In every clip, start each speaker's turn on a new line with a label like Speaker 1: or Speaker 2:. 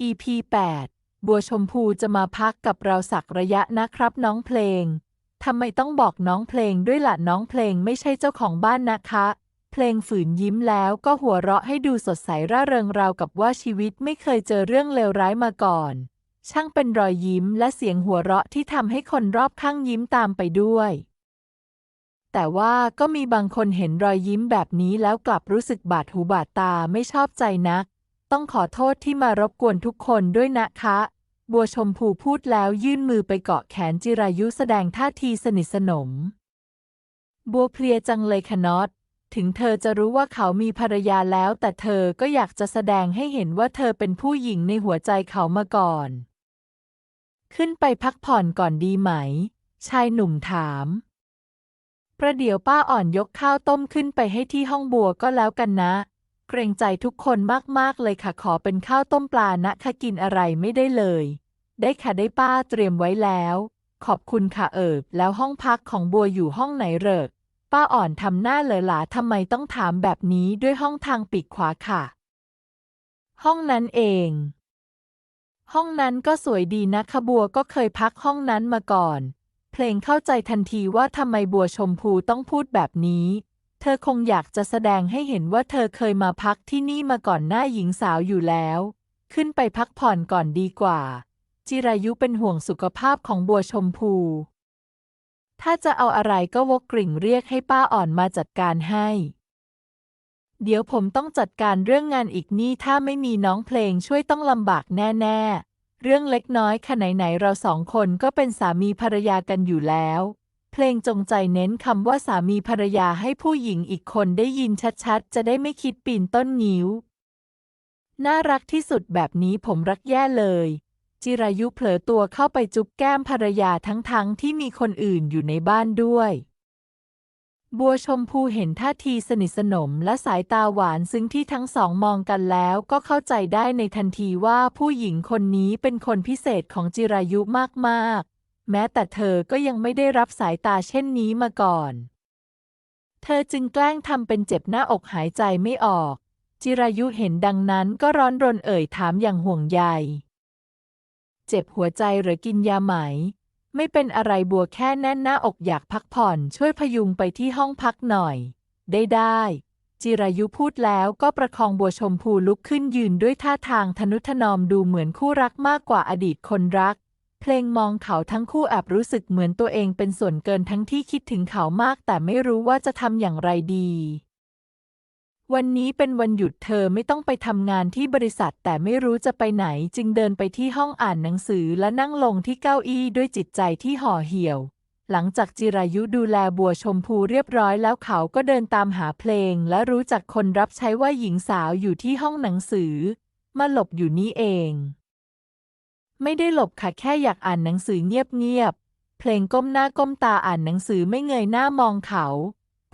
Speaker 1: EP 8 บัวชมพูจะมาพักกับเราสักระยะนะครับน้องเพลง ทำไมต้องบอกน้องเพลงด้วยล่ะน้องเพลงไม่ใช่เจ้าของบ้านนะคะ เพลงฝืนยิ้มแล้วก็หัวเราะให้ดูสดใสร่าเริงราวกับว่าชีวิตไม่เคยเจอเรื่องเลวร้ายมาก่อน ช่างเป็นรอยยิ้มและเสียงหัวเราะที่ทำให้คนรอบข้างยิ้มตามไปด้วย แต่ว่าก็มีบางคนเห็นรอยยิ้มแบบนี้แล้วกลับรู้สึกบาดหูบาดตาไม่ชอบใจนัก ต้องขอโทษที่มารบกวนทุกคนด้วยนะคะ บัวชมพูพูดแล้วยื่นมือไปเกาะแขนจิรายุแสดงท่าทีสนิทสนม บัวเพลียจังเลยคะน็อตถึงเธอจะรู้ว่าเขามีภรรยาแล้ว แต่เธอก็อยากจะแสดงให้เห็นว่าเธอเป็นผู้หญิงในหัวใจเขามาก่อน ขึ้นไปพักผ่อนก่อนดีไหม ชายหนุ่มถาม ประเดี๋ยวป้าอ่อนยกข้าวต้มขึ้นไปให้ที่ห้องบัวก็แล้วกันนะ เกรงใจทุกคนมาก ๆ เลยค่ะขอเป็นข้าวต้มปลานะคะกินอะไรไม่ได้เลย ได้ค่ะได้ป้าเตรียมไว้แล้ว ขอบคุณค่ะเอิบแล้วห้องพักของบัวอยู่ห้องไหนเหรอป้าอ่อนทำหน้าเหลอหลาทำไมต้องถามแบบนี้ด้วยห้องทางปีกขวาค่ะ ห้องนั้นเอง ห้องนั้นก็สวยดีนะคะบัวก็เคยพักห้องนั้นมาก่อน เพลงเข้าใจทันทีว่าทำไมบัวชมพูต้องพูดแบบนี้ เธอคงอยากจะแสดงให้เห็นว่าเธอเคยมาพักที่นี่มาก่อนหน้าหญิงสาวอยู่แล้ว ขึ้นไปพักผ่อนก่อนดีกว่า จิรายุเป็นห่วงสุขภาพของบัวชมพู ถ้าจะเอาอะไรก็วกกริ่งเรียกให้ป้าอ่อนมาจัดการให้ เดี๋ยวผมต้องจัดการเรื่องงานอีกนี่ถ้าไม่มีน้องเพลงช่วยต้องลำบากแน่ๆ เรื่องเล็กน้อยค่ะไหนๆเราสองคนก็เป็นสามีภรรยากันอยู่แล้ว เพลงจงใจเน้นคำว่าสามีภรรยาให้ผู้หญิงอีกคนได้ยินชัดๆ จะได้ไม่คิดปีนต้นงิ้ว น่ารักที่สุดแบบนี้ผมรักแย่เลย จิรายุเผลอตัวเข้าไปจุ๊บแก้มภรรยาทั้งๆที่มีคนอื่นอยู่ในบ้านด้วย บัวชมพูเห็นท่าทีสนิทสนมและสายตาหวานซึ้งที่ทั้งสองมองกันแล้วก็เข้าใจได้ในทันทีว่าผู้หญิงคนนี้เป็นคนพิเศษของจิรายุมากๆ แม้แต่เธอก็ยังไม่ได้รับสายตาเช่นนี้มาก่อน เธอจึงแกล้งทำเป็นเจ็บหน้าอกหายใจไม่ออก จิรายุเห็นดังนั้นก็ร้อนรนเอ่ยถามอย่างห่วงใย เจ็บหัวใจหรือกินยาไหม ไม่เป็นอะไรบัวแค่แน่นหน้าอกอยากพักผ่อนช่วยพยุงไปที่ห้องพักหน่อย ได้ได้จิรายุพูดแล้วก็ประคองบัวชมพูลุกขึ้นยืนด้วยท่าทางทนุถนอมดูเหมือนคู่รักมากกว่าอดีตคนรัก เพลงมองเขาทั้งคู่แอบรู้สึกเหมือนตัวเองเป็นส่วนเกินทั้งที่คิดถึงเขามาก แต่ไม่รู้ว่าจะทำอย่างไรดี วันนี้เป็นวันหยุดเธอไม่ต้องไปทำงานที่บริษัทแต่ไม่รู้จะไปไหนจึงเดินไปที่ห้องอ่านหนังสือและนั่งลงที่เก้าอี้ด้วยจิตใจที่ห่อเหี่ยว หลังจากจิรายุดูแลบัวชมพูเรียบร้อยแล้วเขาก็เดินตามหาเพลง และรู้จักคนรับใช้ว่าหญิงสาวอยู่ที่ห้องหนังสือ มาหลบอยู่นี่เอง ไม่ได้หลบค่ะแค่อยากอ่านหนังสือเงียบๆ เพลงก้มหน้าก้มตาอ่านหนังสือไม่เงยหน้ามองเขา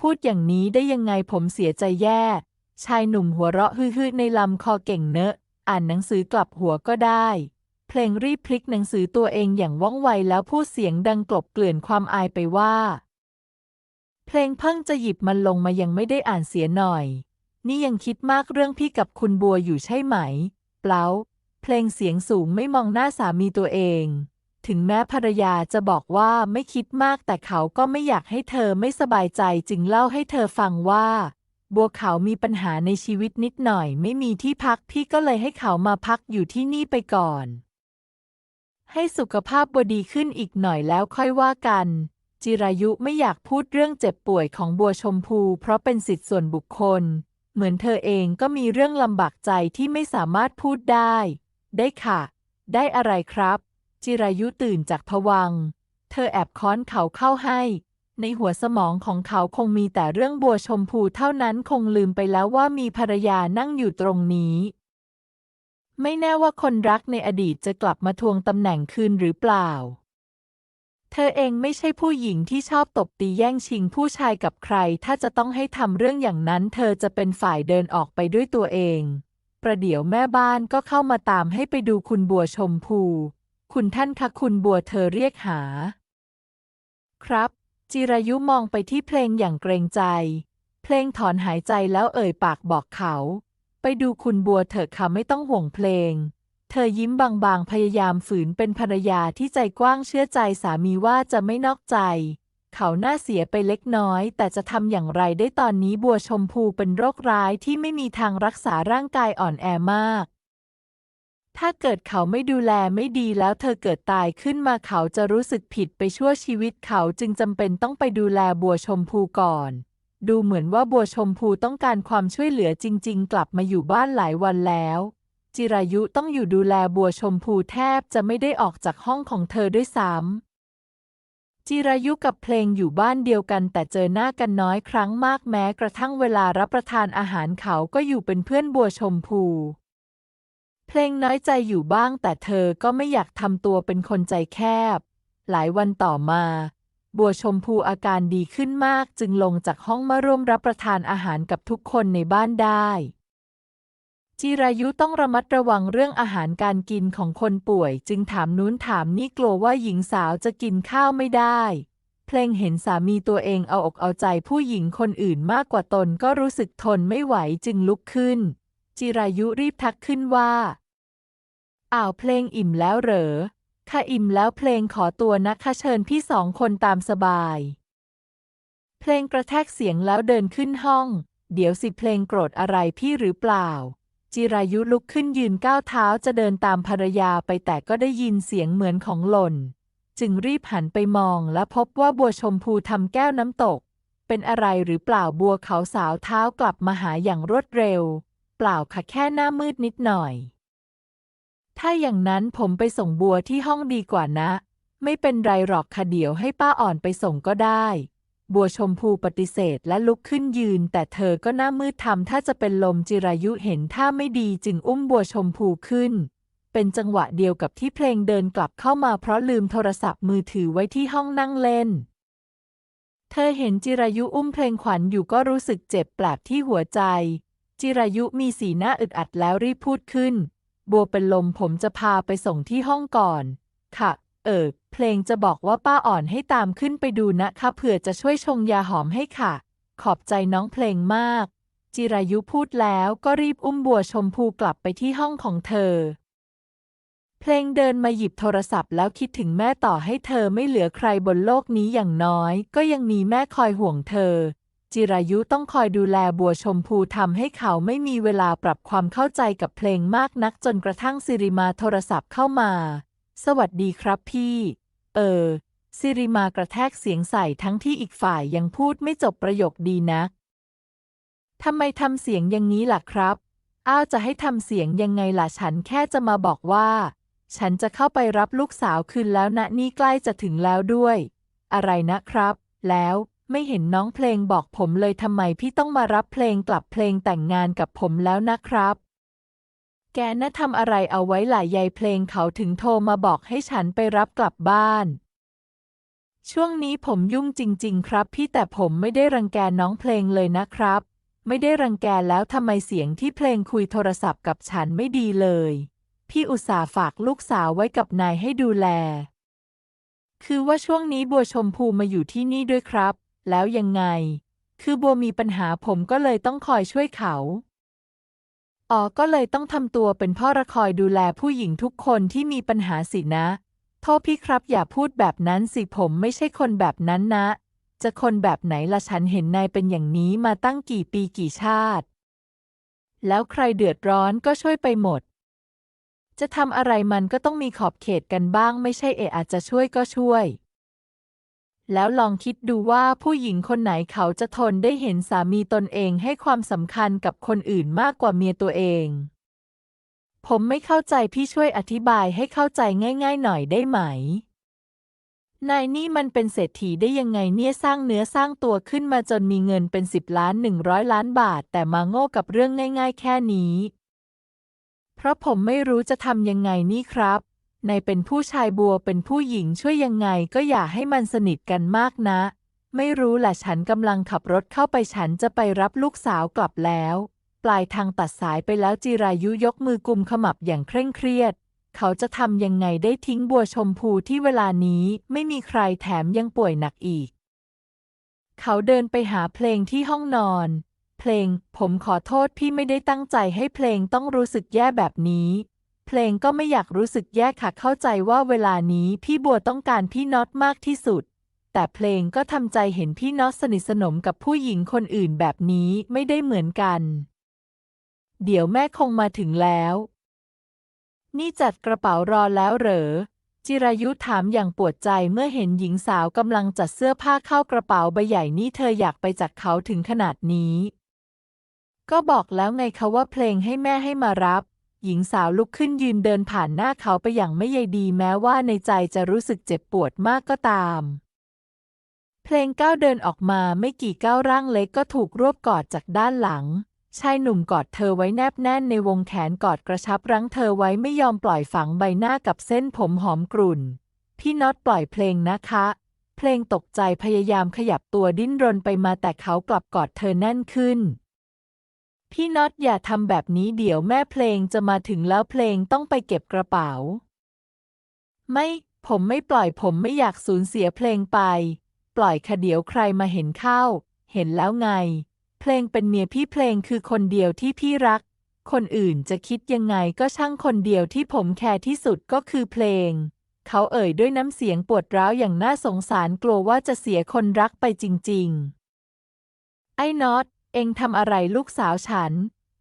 Speaker 1: พูดอย่างนี้ได้ยังไงผมเสียใจแย่ ชายหนุ่มหัวเราะฮือๆในลำคอเก่งเนอะ อ่านหนังสือกลับหัวก็ได้ เพลงรีบพลิกหนังสือตัวเองอย่างว่องไวแล้วพูดเสียงดังกลบเกลื่อนความอายไปว่า เพลงเพิ่งจะหยิบมันลงมายังไม่ได้อ่านเสียหน่อย นี่ยังคิดมากเรื่องพี่กับคุณบัวอยู่ใช่ไหม เปล่า เพลงเสียงสูงไม่มองหน้าสามีตัวเอง ถึงแม้ภรรยาจะบอกว่าไม่คิดมากแต่เขาก็ไม่อยากให้เธอไม่สบายใจจึงเล่าให้เธอฟังว่า บัวเขามีปัญหาในชีวิตนิดหน่อย ไม่มีที่พักพี่ก็เลยให้เขามาพักอยู่ที่นี่ไปก่อน ให้สุขภาพบัวดีขึ้นอีกหน่อยแล้วค่อยว่ากัน จิรายุไม่อยากพูดเรื่องเจ็บป่วยของบัวชมพู เพราะเป็นสิทธิส่วนบุคคล เหมือนเธอเองก็มีเรื่องลำบากใจที่ไม่สามารถพูดได้ ได้ค่ะ ได้อะไรครับ จิรายุตื่นจากผวัง เธอแอบค้อนเขาเข้าให้ ในหัวสมองของเขาคงมีแต่เรื่องบัวชมพูเท่านั้นคงลืมไปแล้วว่ามีภรรยานั่งอยู่ตรงนี้ ไม่แน่ว่าคนรักในอดีตจะกลับมาทวงตำแหน่งคืนหรือเปล่า เธอเองไม่ใช่ผู้หญิงที่ชอบตบตีแย่งชิงผู้ชายกับใคร ถ้าจะต้องให้ทำเรื่องอย่างนั้น เธอจะเป็นฝ่ายเดินออกไปด้วยตัวเอง ประเดี๋ยวแม่บ้านก็เข้ามาตามให้ไปดูคุณบัวชมพู คุณท่านคะคุณบัวเธอเรียกหา ครับ จิรายุมองไปที่เพลงอย่างเกรงใจ เพลงถอนหายใจแล้วเอ่ยปากบอกเขา ไปดูคุณบัวเถอะค่ะไม่ต้องห่วงเพลง เธอยิ้มบางๆพยายามฝืนเป็นภรรยาที่ใจกว้างเชื่อใจสามีว่าจะไม่นอกใจ เขาหน้าเสียไปเล็กน้อย แต่จะทำอย่างไรได้ตอนนี้บัวชมพูเป็นโรคร้ายที่ไม่มีทางรักษาร่างกายอ่อนแอมาก ถ้าเกิดเขาไม่ดูแลไม่ดีแล้วเธอเกิดตายขึ้นมาเขาจะรู้สึกผิดไปชั่วชีวิตเขาจึงจำเป็นต้องไปดูแลบัวชมพูก่อน ดูเหมือนว่าบัวชมพูต้องการความช่วยเหลือจริง ๆ กลับมาอยู่บ้านหลายวันแล้ว จิรายุต้องอยู่ดูแลบัวชมพูแทบจะไม่ได้ออกจากห้องของเธอด้วยซ้ำ จิรายุกับเพลงอยู่บ้านเดียวกันแต่เจอหน้ากันน้อยครั้งมากแม้กระทั่งเวลารับประทานอาหารเขาก็อยู่เป็นเพื่อนบัวชมพู เพลงน้อยใจอยู่บ้างแต่เธอก็ไม่อยากทำตัวเป็นคนใจแคบ หลายวันต่อมา บัวชมพูอาการดีขึ้นมากจึงลงจากห้องมาร่วมรับประทานอาหารกับทุกคนในบ้านได้ จิรายุต้องระมัดระวังเรื่องอาหารการกินของคนป่วย จึงถามนู้นถามนี่กลัวว่าหญิงสาวจะกินข้าวไม่ได้ เพลงเห็นสามีตัวเองเอาอกเอาใจผู้หญิงคนอื่นมากกว่าตนก็รู้สึกทนไม่ไหวจึงลุกขึ้น จิรายุรีบทักขึ้นว่าอ้าวเพลงอิ่มแล้วเหรอค่ะอิ่มแล้วเพลงขอตัวนะคะเชิญพี่สองคนตามสบาย เพลงกระแทกเสียงแล้วเดินขึ้นห้อง เดี๋ยวสิเพลงโกรธอะไรพี่หรือเปล่า จิรายุลุกขึ้นยืนก้าวเท้าจะเดินตามภรรยาไปแต่ก็ได้ยินเสียงเหมือนของหล่น จึงรีบหันไปมองและพบว่าบัวชมพูทำแก้วน้ำตก เป็นอะไรหรือเปล่าบัวเขาสาวเท้ากลับมาหาอย่างรวดเร็ว เปล่าค่ะแค่หน้ามืดนิดหน่อย ถ้าอย่างนั้นผมไปส่งบัวที่ห้องดีกว่านะ ไม่เป็นไรหรอกค่ะเดี๋ยวให้ป้าอ่อนไปส่งก็ได้ บัวชมพูปฏิเสธและลุกขึ้นยืน แต่เธอก็หน้ามืดทำถ้าจะเป็นลมจิรายุเห็นท่าไม่ดีจึงอุ้มบัวชมพูขึ้น เป็นจังหวะเดียวกับที่เพลงเดินกลับเข้ามาเพราะลืมโทรศัพท์มือถือไว้ที่ห้องนั่งเล่น เธอเห็นจิรายุอุ้มเพลงขวัญอยู่ก็รู้สึกเจ็บแปลบที่หัวใจ จิรายุมีสีหน้าอึดอัดแล้วรีบพูดขึ้น บัวเป็นลมผมจะพาไปส่งที่ห้องก่อน ค่ะ เออ เพลงจะบอกว่าป้าอ่อนให้ตามขึ้นไปดูนะคะเผื่อจะช่วยชงยาหอมให้ค่ะ ขอบใจน้องเพลงมาก จิรายุพูดแล้วก็รีบอุ้มบัวชมพูกลับไปที่ห้องของเธอ เพลงเดินมาหยิบโทรศัพท์แล้วคิดถึงแม่ต่อให้เธอไม่เหลือใครบนโลกนี้อย่างน้อย ก็ยังมีแม่คอยห่วงเธอ จิรายุต้องคอยดูแลบัวชมพูทำให้เขาไม่มีเวลาปรับความเข้าใจกับเพลงมากนักจนกระทั่งสิริมาโทรศัพท์เข้ามา สวัสดีครับพี่ เออสิริมากระแทกเสียงใส่ทั้งที่อีกฝ่ายยังพูดไม่จบประโยคดีนักทำไมทำเสียงอย่างนี้ล่ะครับ อ้าวจะให้ทำเสียงยังไงล่ะฉันแค่จะมาบอกว่า ฉันจะเข้าไปรับลูกสาวคืนแล้วนะนี่ใกล้จะถึงแล้วด้วย อะไรนะครับ แล้วไม่เห็นน้องเพลงบอกผมเลยทำไมพี่ต้องมารับเพลงกลับเพลงแต่งงานกับผมแล้วนะครับ แกน่ะทำอะไรเอาไว้หลายยายเพลงเขาถึงโทรมาบอกให้ฉันไปรับกลับบ้าน ช่วงนี้ผมยุ่งจริง ๆ ครับ พี่แต่ผมไม่ได้รังแกน้องเพลงเลยนะครับ ไม่ได้รังแกแล้วทำไมเสียงที่เพลงคุยโทรศัพท์กับฉันไม่ดีเลย พี่อุตส่าห์ฝากลูกสาวไว้กับนายให้ดูแล คือว่าช่วงนี้บัวชมพูมาอยู่ที่นี่ด้วยครับ แล้วยังไง คือบัวมีปัญหาผมก็เลยต้องคอยช่วยเขา อ๋อก็เลยต้องทำตัวเป็นพ่อระคอยดูแลผู้หญิงทุกคนที่มีปัญหาสินะ โทษพี่ครับอย่าพูดแบบนั้นสิผมไม่ใช่คนแบบนั้นนะ จะคนแบบไหนละฉันเห็นนายเป็นอย่างนี้มาตั้งกี่ปีกี่ชาติ แล้วใครเดือดร้อนก็ช่วยไปหมด จะทำอะไรมันก็ต้องมีขอบเขตกันบ้าง ไม่ใช่เอะอาจจะช่วยก็ช่วย แล้วลองคิดดูว่าผู้หญิงคนไหนเขาจะทนได้เห็นสามีตนเองให้ความสำคัญกับคนอื่นมากกว่าเมียตัวเอง ผมไม่เข้าใจพี่ช่วยอธิบายให้เข้าใจง่าย ๆ หน่อยได้ไหม นายนี่มันเป็นเศรษฐีได้ยังไงเนี่ยสร้างเนื้อสร้างตัวขึ้นมาจนมีเงินเป็นสิบล้านหนึ่งร้อยล้านบาท แต่มาโง่กับเรื่องง่าย ๆ แค่นี้ เพราะผมไม่รู้จะทำยังไงนี่ครับ ในเป็นผู้ชายบัวเป็นผู้หญิงช่วยยังไงก็อย่าให้มันสนิทกันมากนะ ไม่รู้แหละฉันกำลังขับรถเข้าไปฉันจะไปรับลูกสาวกลับแล้ว ปลายทางตัดสายไปแล้วจิรายุยกมือกุมขมับอย่างเคร่งเครียด เขาจะทำยังไงได้ทิ้งบัวชมพูที่เวลานี้ไม่มีใครแถมยังป่วยหนักอีก เขาเดินไปหาเพลงที่ห้องนอน เพลง ผมขอโทษพี่ไม่ได้ตั้งใจให้เพลงต้องรู้สึกแย่แบบนี้ เพเพลงก็ไม่อยากรู้สึกแย่ค่ะเข้าใจว่าเวลานี้พี่บัวต้องการพี่น็อตมากที่สุด แต่เพลงก็ทำใจเห็นพี่น็อตสนิทสนมกับผู้หญิงคนอื่นแบบนี้ไม่ได้เหมือนกัน เดี๋ยวแม่คงมาถึงแล้ว นี่จัดกระเป๋ารอแล้วเหรอ จิรายุถามอย่างปวดใจเมื่อเห็นหญิงสาวกำลังจัดเสื้อผ้าเข้ากระเป๋าใบใหญ่นี่เธออยากไปจากเขาถึงขนาดนี้ ก็บอกแล้วไงคะว่าเพลงให้แม่ให้มารับ หญิงสาวลุกขึ้นยืนเดินผ่านหน้าเขาไปอย่างไม่ใยดีแม้ว่าในใจจะรู้สึกเจ็บปวดมากก็ตาม เพลงก้าวเดินออกมาไม่กี่ก้าวร่างเล็กก็ถูกรวบกอดจากด้านหลัง ชายหนุ่มกอดเธอไว้แนบแน่นในวงแขนกอดกระชับรั้งเธอไว้ไม่ยอมปล่อยฝังใบหน้ากับเส้นผมหอมกรุ่น พี่น็อตปล่อยเพลงนะคะ เพลงตกใจพยายามขยับตัวดิ้นรนไปมาแต่เขากลับกอดเธอแน่นขึ้น พี่น็อตอย่าทำแบบนี้เดี๋ยวแม่เพลงจะมาถึงแล้วเพลงต้องไปเก็บกระเป๋า ไม่ ผมไม่ปล่อยผมไม่อยากสูญเสียเพลงไป ปล่อยคะเดี๋ยวใครมาเห็นเข้า เห็นแล้วไง เพลงเป็นเมียพี่เพลงคือคนเดียวที่พี่รัก คนอื่นจะคิดยังไงก็ช่างคนเดียวที่ผมแคร์ที่สุดก็คือเพลง เขาเอ่ยด้วยน้ำเสียงปวดร้าวอย่างน่าสงสารกลัวว่าจะเสียคนรักไปจริง ๆ ไอ้น็อต เอ็งทำอะไรลูกสาวฉัน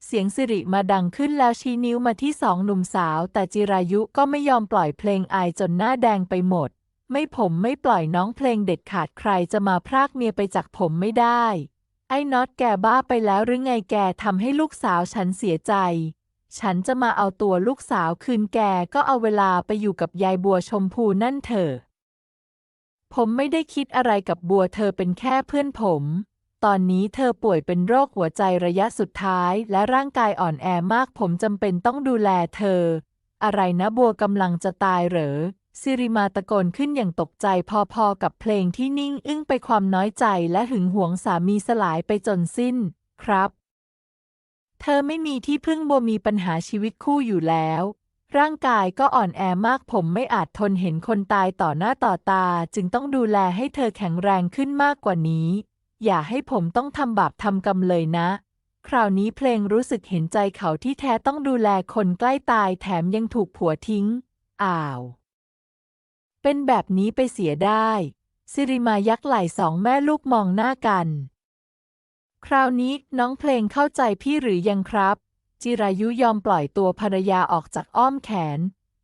Speaker 1: เสียงสิริมาดังขึ้นแล้วชี้นิ้วมาที่สองหนุ่มสาว แต่จิรายุก็ไม่ยอมปล่อยเพลงอายจนหน้าแดงไปหมด ไม่ผมไม่ปล่อยน้องเพลงเด็ดขาดใครจะมาพรากเมียไปจากผมไม่ได้ ไอ้น็อตแกบ้าไปแล้วหรือไงแกทำให้ลูกสาวฉันเสียใจ ฉันจะมาเอาตัวลูกสาวคืนแกก็เอาเวลาไปอยู่กับยายบัวชมพูนั่นเถอะผมไม่ได้คิดอะไรกับบัวเธอเป็นแค่เพื่อนผม ตอนนี้เธอป่วยเป็นโรคหัวใจระยะสุดท้าย และร่างกายอ่อนแอมากผมจำเป็นต้องดูแลเธอ อะไรนะบัวกำลังจะตายเหรอสิริมาตะโกนขึ้นอย่างตกใจพอๆกับเพลงที่นิ่งอึ้งไปความน้อยใจและหึงหวงสามีสลายไปจนสิ้น ครับ เธอไม่มีที่พึ่งบัวมีปัญหาชีวิตคู่อยู่แล้ว ร่างกายก็อ่อนแอมากผมไม่อาจทนเห็นคนตายต่อหน้าต่อตา จึงต้องดูแลให้เธอแข็งแรงขึ้นมากกว่านี้ อย่าให้ผมต้องทำบาปทำกรรมเลยนะ คราวนี้เพลงรู้สึกเห็นใจเขาที่แท้ต้องดูแลคนใกล้ตายแถมยังถูกผัวทิ้ง อ้าว เป็นแบบนี้ไปเสียได้ สิริมายักไหล่สองแม่ลูกมองหน้ากัน คราวนี้น้องเพลงเข้าใจพี่หรือยังครับ จิรายุยอมปล่อยตัวภรรยาออกจากอ้อมแขน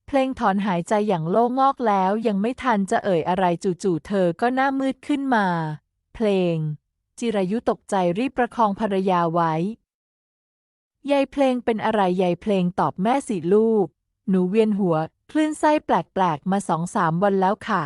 Speaker 1: เพลงถอนหายใจอย่างโล่งงอกแล้วยังไม่ทันจะเอ่ยอะไรจู่ๆเธอก็หน้ามืดขึ้นมา เพลง จิรายุตกใจรีบประคองภรรยาไว้ ยายเพลงเป็นอะไรยายเพลงตอบแม่สิลูก หนูเวียนหัว คลื่นไส้แปลกๆ มาสองสามวันแล้วค่ะ